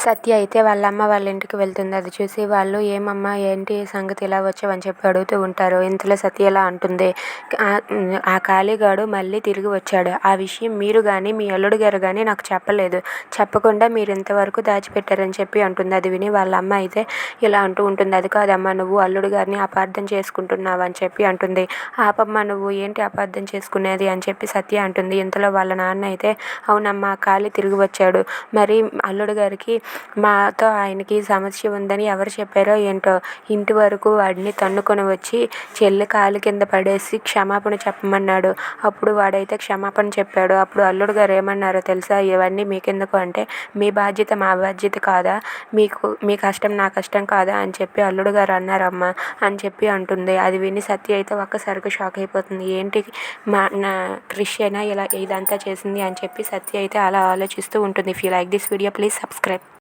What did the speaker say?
సత్య అయితే వాళ్ళ అమ్మ వాళ్ళ ఇంటికి వెళ్తుంది. అది చూసి వాళ్ళు ఏమమ్మా ఏంటి సంగతి? ఇలా వచ్చావు? అని చెప్పి అడుగుతూ ఉంటారు. ఇంతలో సత్య ఇలా అంటుంది. ఆ కాళీగాడు మళ్ళీ తిరిగి వచ్చాడు. ఆ విషయం మీరు కానీ మీ అల్లుడు గారు కానీ నాకు చెప్పలేదు. చెప్పకుండా మీరు ఇంతవరకు దాచిపెట్టారని చెప్పి అంటుంది. అది విని వాళ్ళ అమ్మ అయితే ఇలా అంటూ ఉంటుంది. అది కాదమ్మా నువ్వు అల్లుడు గారిని అపార్థం చేసుకుంటున్నావు అని చెప్పి అంటుంది. ఆపమ్మ నువ్వు ఏంటి అపార్థం చేసుకునేది? అని చెప్పి సత్య అంటుంది. ఇంతలో వాళ్ళ నాన్న అయితే అవునమ్మా కాళీ తిరిగి వచ్చాడు. మరి అల్లుడు గారికి మాతో ఆయనకి సమస్య ఉందని ఎవరు చెప్పారో ఏంటో. ఇంటి వరకు వాడిని తన్నుకొని వచ్చి చెల్లి కాలు కింద పడేసి క్షమాపణ చెప్పమన్నాడు. అప్పుడు వాడైతే క్షమాపణ చెప్పాడు. అప్పుడు అల్లుడు గారు ఏమన్నారో తెలుసా? ఇవన్నీ మీకెందుకు అంటే మీ బాధ్యత మా బాధ్యత కాదా? మీకు మీ కష్టం నా కష్టం కాదా? అని చెప్పి అల్లుడు గారు అన్నారమ్మా అని చెప్పి అంటుంది. అది విని సత్య అయితే ఒక్కసారిగా షాక్ అయిపోతుంది. ఏంటి మా నా క్రిష్ అయినా ఇలా ఇదంతా చేసింది అని చెప్పి సత్య అయితే అలా ఆలోచిస్తూ ఉంటుంది. If you like this video please subscribe